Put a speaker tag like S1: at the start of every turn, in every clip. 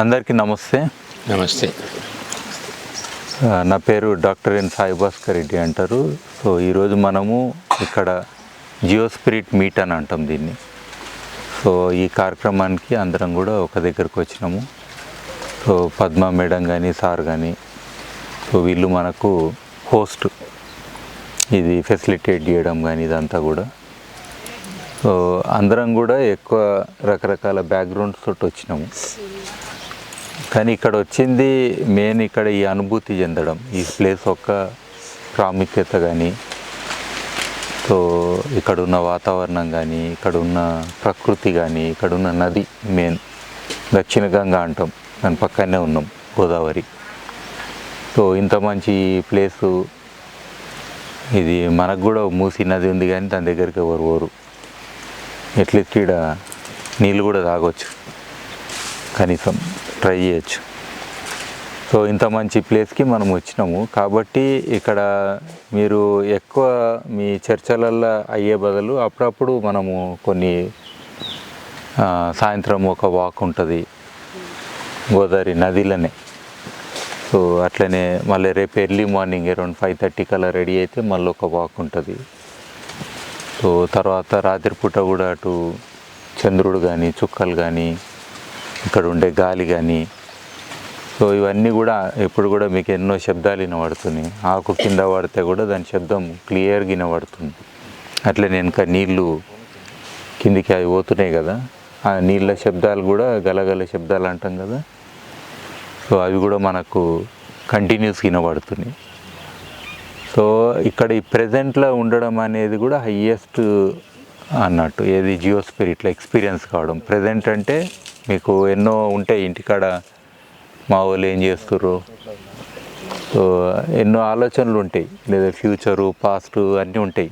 S1: అందరికీ నమస్తే.
S2: నమస్తే.
S1: నా పేరు డాక్టర్ ఎన్ సాయిభాస్కర్ రెడ్డి అంటారు. సో ఈరోజు మనము ఇక్కడ జియో స్పిరిట్ మీట్ అని అంటాం దీన్ని. సో ఈ కార్యక్రమానికి అందరం కూడా ఒక దగ్గరకు వచ్చినాము. సో పద్మ మేడం కానీ సార్ కానీ సో వీళ్ళు మనకు హోస్ట్. ఇది ఫెసిలిటేట్ చేయడం కానీ ఇదంతా కూడా. సో అందరం కూడా ఎక్కువ రకరకాల బ్యాక్గ్రౌండ్స్ తోటి వచ్చినాము. కానీ ఇక్కడ వచ్చింది మెయిన్ ఇక్కడ ఈ అనుభూతి చెందడం ఈ ప్లేస్ యొక్క ప్రాముఖ్యత కానీ సో ఇక్కడ ఉన్న వాతావరణం కానీ ఇక్కడున్న ప్రకృతి కానీ ఇక్కడ ఉన్న నది మెయిన్ దక్షిణ గంగా అంటాం. దాని పక్కనే ఉన్నాం గోదావరి. సో ఇంత మంచి ప్లేసు ఇది మనకు కూడా మూసి నది ఉంది కానీ దాని దగ్గరికి ఎవరు పోరు. ఎట్లీస్ట్ ఇక్కడ నీళ్ళు కూడా తాగొచ్చు. కనీసం ట్రై చేయొచ్చు. సో ఇంత మంచి ప్లేస్కి మనం వచ్చినాము. కాబట్టి ఇక్కడ మీరు ఎక్కువ మీ చర్చలల్లో అయ్యే బదులు అప్పుడప్పుడు మనము కొన్ని సాయంత్రం ఒక వాక్ ఉంటుంది. గోదావరి నదిలోనే. సో అట్లనే మళ్ళీ రేపు early morning around five thirty కల్లా రెడీ అయితే మళ్ళీ ఒక వాక్ ఉంటుంది. సో తర్వాత రాత్రిపూట కూడా అటు చంద్రుడు కానీ చుక్కలు కానీ ఇక్కడ ఉండే గాలి కానీ సో ఇవన్నీ కూడా ఎప్పుడు కూడా మీకు ఎన్నో శబ్దాలు వినబడుతున్నాయి. ఆకు కింద పడితే కూడా దాని శబ్దం క్లియర్గా వినబడుతుంది. అట్లే నేను ఇంకా నీళ్ళు కిందికి అవి పోతున్నాయి కదా. ఆ నీళ్ళ శబ్దాలు కూడా గలగల శబ్దాలు అంటాం కదా. సో అవి కూడా మనకు కంటిన్యూస్ వినబడుతున్నాయి. సో ఇక్కడ ఈ ప్రజెంట్లో ఉండడం అనేది కూడా హయ్యెస్ట్ అన్నట్టు. ఏది జియో స్పిరిట్లో ఎక్స్పీరియన్స్ కావడం. ప్రజెంట్ అంటే మీకు ఎన్నో ఉంటాయి ఇంటికాడ. మా వాళ్ళు ఏం చేస్తుర్రు? సో ఎన్నో ఆలోచనలు ఉంటాయి. లేదా ఫ్యూచరు పాస్ట్ అన్నీ ఉంటాయి.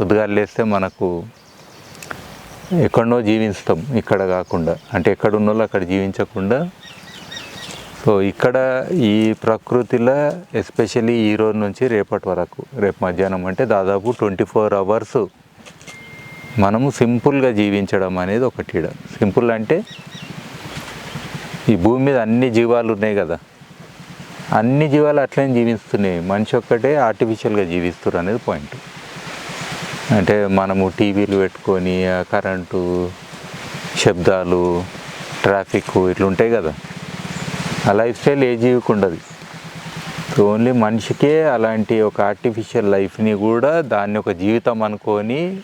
S1: ఉద్గాలు లేస్తే మనకు ఎక్కడనో జీవిస్తాం ఇక్కడ కాకుండా. అంటే ఎక్కడ ఉన్న వాళ్ళు అక్కడ జీవించకుండా. సో ఇక్కడ ఈ ప్రకృతిలో ఎస్పెషల్లీ ఈ రోజు నుంచి రేపటి వరకు రేపు మధ్యాహ్నం అంటే దాదాపు ట్వంటీ ఫోర్ అవర్స్ మనము సింపుల్గా జీవించడం అనేది ఒకటి సింపుల్ అంటే ఈ భూమి మీద అన్ని జీవాలు ఉన్నాయి కదా. అన్ని జీవాలు అట్లనే జీవిస్తున్నాయి. మనిషి ఒక్కటే ఆర్టిఫిషియల్గా జీవిస్తారు అనేది పాయింట్ అంటే మనము టీవీలు పెట్టుకొని ఆ కరెంటు శబ్దాలు ట్రాఫిక్ ఇట్లా ఉంటాయి కదా. ఆ లైఫ్ స్టైల్ ఏ జీవికి ఉండదు. సో ఓన్లీ మనిషికే అలాంటి ఒక ఆర్టిఫిషియల్ లైఫ్ని కూడా దాన్ని ఒక జీవితం అనుకొని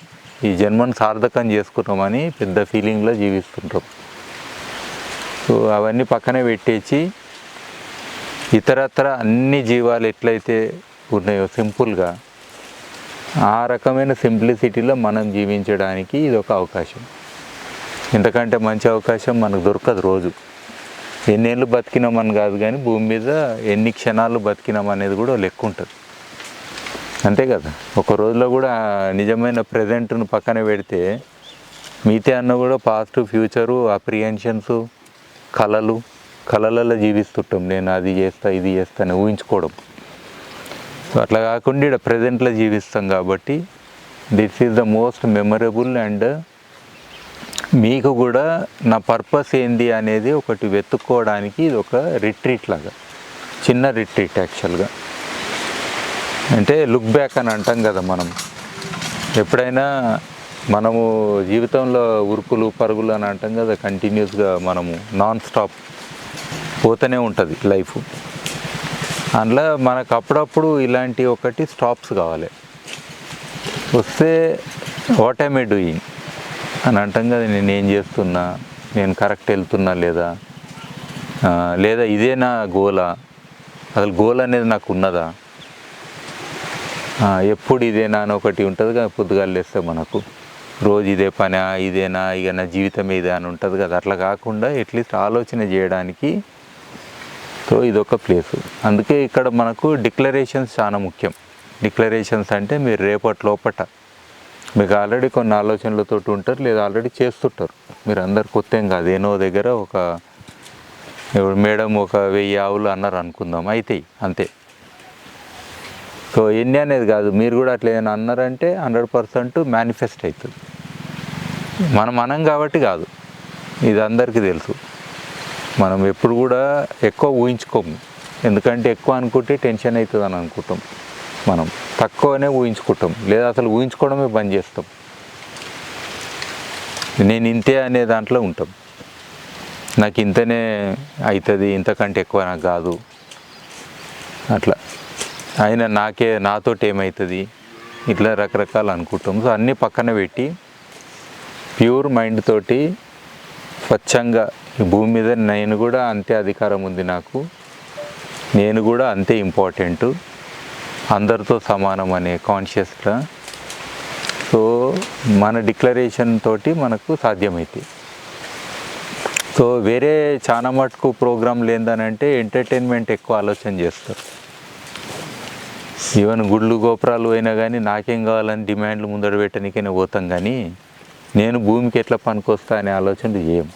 S1: ఈ జన్మను సార్థకం చేసుకున్నామని పెద్ద ఫీలింగ్లో జీవిస్తుంటాం. సో అవన్నీ పక్కనే పెట్టేసి ఇతరత్ర అన్ని జీవాలు ఎట్లయితే ఉన్నాయో సింపుల్గా ఆ రకమైన సింప్లిసిటీలో మనం జీవించడానికి ఇది ఒక అవకాశం. ఎందుకంటే మంచి అవకాశం మనకు దొరకదు రోజు. ఎన్నేళ్ళు బతికినామని కాదు కానీ భూమి మీద ఎన్ని క్షణాలు బతికినాం అనేది కూడా లెక్క ఉంటుంది. అంతే కదా? ఒక రోజులో కూడా నిజమైన ప్రజెంట్ను పక్కన పెడితే మిగతా అన్న కూడా పాస్ట్ ఫ్యూచరు అప్రిహెన్షన్స్ కళలు కళలలో జీవిస్తుంటాం. నేను అది చేస్తా ఇది చేస్తా అని ఊహించుకోవడం. సో అట్లా కాకుండా ఇక్కడ ప్రజెంట్లో జీవిస్తాం కాబట్టి this is the most memorable and మీకు కూడా నా పర్పస్ ఏంది అనేది ఒకటి వెతుక్కోవడానికి ఇది ఒక రిట్రీట్ లాగా చిన్న రిట్రీట్ యాక్చువల్గా అంటే లుక్ బ్యాక్ అని అంటాం కదా మనం. ఎప్పుడైనా మనము జీవితంలో ఉరుకులు పరుగులు అని అంటాం కదా కంటిన్యూస్గా మనము నాన్ స్టాప్ పోతూనే ఉంటుంది లైఫ్ అందులో మనకు అప్పుడప్పుడు ఇలాంటి ఒకటి స్టాప్స్ కావాలి. వస్తే వాట్ ఐమ్ ఏ డూయింగ్ అని అంటాం కదా నేను ఏం చేస్తున్నా? నేను కరెక్ట్ వెళ్తున్నా లేదా? లేదా ఇదే నా గోలా? అసలు గోల్ అనేది నాకు ఉన్నదా? ఎప్పుడు ఇదేనా అని ఒకటి ఉంటుంది కదా పొద్దుగాలు లేస్తే మనకు. రోజు ఇదే పనా ఇదేనా ఇక నా జీవితం ఇదే అని ఉంటుంది కదా. అట్లా కాకుండా ఎట్లీస్ట్ ఆలోచన చేయడానికి సో ఇదొక ప్లేస్. అందుకే ఇక్కడ మనకు డిక్లరేషన్స్ చాలా ముఖ్యం. డిక్లరేషన్స్ అంటే మీరు రేపటి లోపట మీకు ఆల్రెడీ కొన్ని ఆలోచనలతో ఉంటారు లేదా ఆల్రెడీ చేస్తుంటారు. మీరు అందరు కొత్త ఏం కాదు. ఏనో దగ్గర ఒక మేడం ఒక వెయ్యి ఆవులు అన్నారు అనుకుందాం. అయితే అంతే. సో ఎన్ని అనేది కాదు. మీరు కూడా అట్లా ఏదైనా అన్నారంటే హండ్రెడ్ పర్సెంట్ మేనిఫెస్ట్ అవుతుంది. మనం మనం కాబట్టి కాదు. ఇది అందరికీ తెలుసు. మనం ఎప్పుడు కూడా ఎక్కువ ఊహించుకోము. ఎందుకంటే ఎక్కువ అనుకుంటే టెన్షన్ అవుతుంది అని అనుకుంటాం మనం. తక్కువనే ఊహించుకుంటాం. లేదా అసలు ఊహించుకోవడమే బంద్ చేస్తాం. నేను ఇంతే అనే దాంట్లో ఉంటాం. నాకు ఇంతనే అవుతుంది ఇంతకంటే ఎక్కువ నాకు కాదు. అట్లా. ఆయన నాకే నాతోటి ఏమవుతుంది ఇట్లా రకరకాలు అనుకుంటాం. సో అన్నీ పక్కన పెట్టి ప్యూర్ మైండ్ తోటి స్వచ్ఛంగా ఈ భూమి మీద నేను కూడా అంతే అధికారం ఉంది నాకు. నేను కూడా అంతే ఇంపార్టెంట్ అందరితో సమానం అనే కాన్షియస్గా సో మన డిక్లరేషన్ తోటి మనకు సాధ్యమైతే. సో వేరే చాలా మటుకు ప్రోగ్రాంలు ఏందనంటే ఎంటర్టైన్మెంట్ ఎక్కువ ఆలోచన చేస్తారు. ఈవెన్ గుళ్ళు గోపురాలు అయినా కానీ నాకేం కావాలని డిమాండ్లు ముందర పెట్టడానికైనా పోతాం కానీ నేను భూమికి ఎట్లా పనికొస్తా అనే ఆలోచనలు చేయం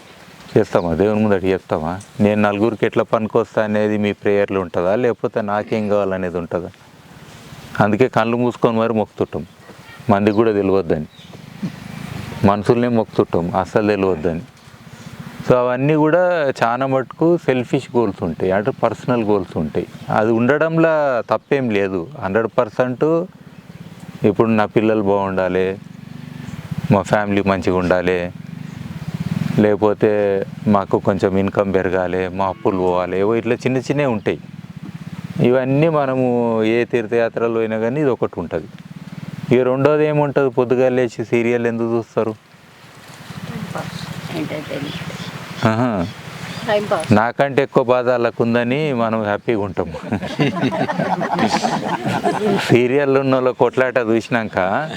S1: చేస్తామా? దేవుని ముందట చేస్తామా? నేను నలుగురికి ఎట్లా పనికొస్తా అనేది మీ ప్రేయర్లు ఉంటుందా? లేకపోతే నాకేం కావాలనేది ఉంటుందా? అందుకే కళ్ళు మూసుకొని మరి మొక్కుతుంటాం. మందికి కూడా తెలియవద్దని మనుషుల్నే మొక్కుతుంటాం. అస్సలు తెలియవద్దని సో అవన్నీ కూడా చాలా మటుకు సెల్ఫిష్ గోల్స్ ఉంటాయి. అంటే పర్సనల్ గోల్స్ ఉంటాయి. అది ఉండడంలో తప్పేం లేదు. హండ్రెడ్ పర్సెంట్ ఇప్పుడు నా పిల్లలు బాగుండాలి. మా ఫ్యామిలీ మంచిగా ఉండాలి. లేకపోతే మాకు కొంచెం ఇన్కమ్ పెరగాలి. మా అప్పులు పోవాలి. ఏవో ఇట్లా చిన్న చిన్నవి ఉంటాయి. ఇవన్నీ మనము ఏ తీర్థయాత్రలో అయినా కానీ ఇది ఒకటి ఉంటుంది. ఇక రెండోది ఏముంటుంది? పొద్దుగా లేచి సీరియల్ ఎందుకు చూస్తారు? నాకంటే ఎక్కువ బాధ ఉందని మనం హ్యాపీగా ఉంటాం. సీరియల్ ఉన్న వాళ్ళ కొట్లాట చూసినాక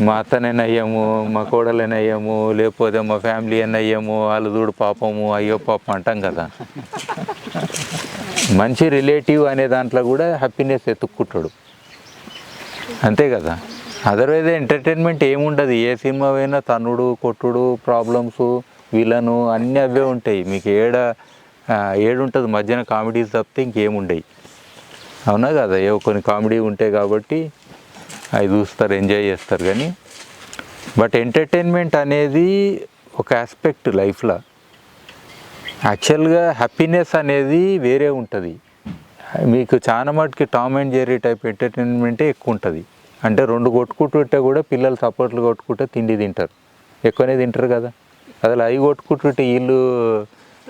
S1: మా అత్తనైనా అయ్యాము మా కోడలైనా అయ్యాము లేకపోతే మా ఫ్యామిలీ అయినా అయ్యాము వాళ్ళు చూడు పాపము అయ్యో పాపం అంటాం కదా. మంచి రిలేటివ్ అనే దాంట్లో కూడా హ్యాపీనెస్ ఎత్తుక్కుంటాడు. అంతే కదా. అదర్వైజ్ ఎంటర్టైన్మెంట్ ఏముండదు. ఏ సినిమా అయినా తన్నుడు కొట్టుడు ప్రాబ్లమ్స్ విలను అన్నీ అవే ఉంటాయి. మీకు ఏడ ఏడు ఏడుంటుంది మధ్యన కామెడీస్ తప్పితే ఇంకేముండయి. అవునా కదా? ఏ కొన్ని కామెడీ ఉంటాయి కాబట్టి అవి చూస్తారు ఎంజాయ్ చేస్తారు కానీ. బట్ ఎంటర్టైన్మెంట్ అనేది ఒక ఆస్పెక్ట్ లైఫ్లో. యాక్చువల్గా హ్యాపీనెస్ అనేది వేరే ఉంటుంది. మీకు చాలా మటుకి టామ్ అండ్ జెర్రీ టైప్ ఎంటర్టైన్మెంటే ఎక్కువ ఉంటుంది. అంటే రెండు కొట్టుకుంటుంటే కూడా పిల్లలు సపోర్ట్లు కొట్టుకుంటే తిండి తింటారు. ఎక్కువనే తింటారు కదా? అసలు అవి కొట్టుకుంటుంటే వీళ్ళు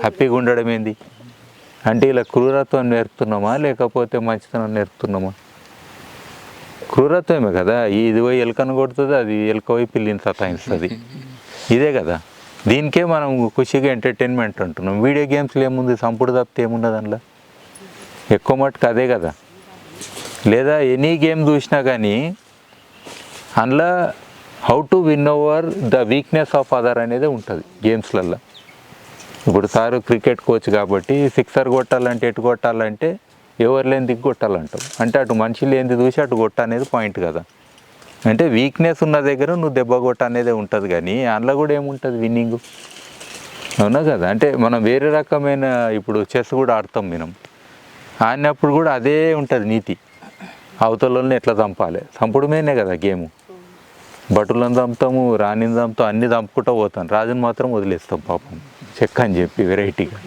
S1: హ్యాపీగా ఉండడం ఏంది? అంటే ఇలా క్రూరత్వం నేర్పుతున్నామా లేకపోతే మంచితనం నేర్పుతున్నామా? క్రూరత్వమే కదా. ఇది పోయి ఎలుకను కొడుతుంది అది ఎలుక పోయి పిల్లిని సతాయిస్తుంది. ఇదే కదా. దీనికే మనం ఖుషిగా ఎంటర్టైన్మెంట్ అంటున్నాం. వీడియో గేమ్స్లో ఏముంది? సంపుడు తప్పితే ఏముండదు అందులో? ఎక్కువ మటుకు అదే కదా. లేదా ఎనీ గేమ్ చూసినా కానీ అందులో how to win over the weakness of other అనేది ఉంటుంది గేమ్స్లల్లో ఇప్పుడు సారు క్రికెట్ కోచ్ కాబట్టి సిక్సర్ కొట్టాలంటే ఎటు కొట్టాలంటే ఎవరు లేని దిగ్గు కొట్టాలంటాం అంటే అటు మనిషి లేనిది చూసి అటు కొట్ట అనేది పాయింట్ కదా. అంటే వీక్నెస్ ఉన్న దగ్గర నువ్వు దెబ్బ కొట్ట అనేది ఉంటుంది కానీ అందులో కూడా ఏముంటుంది విన్నింగ్ అవునా కదా? అంటే మనం వేరే రకమైన ఇప్పుడు చెస్ కూడా ఆడతాం మనం. ఆడినప్పుడు కూడా అదే ఉంటుంది నీతి. అవతలని ఎట్లా చంపాలి? చంపడమేనే కదా గేము. భటులను చంపుతాము రాణిని చంపుతాం అన్ని చంపుకుంటూ పోతాం. రాజుని మాత్రం వదిలేస్తాం పాపం. చెక్క అని చెప్పి వెరైటీగా.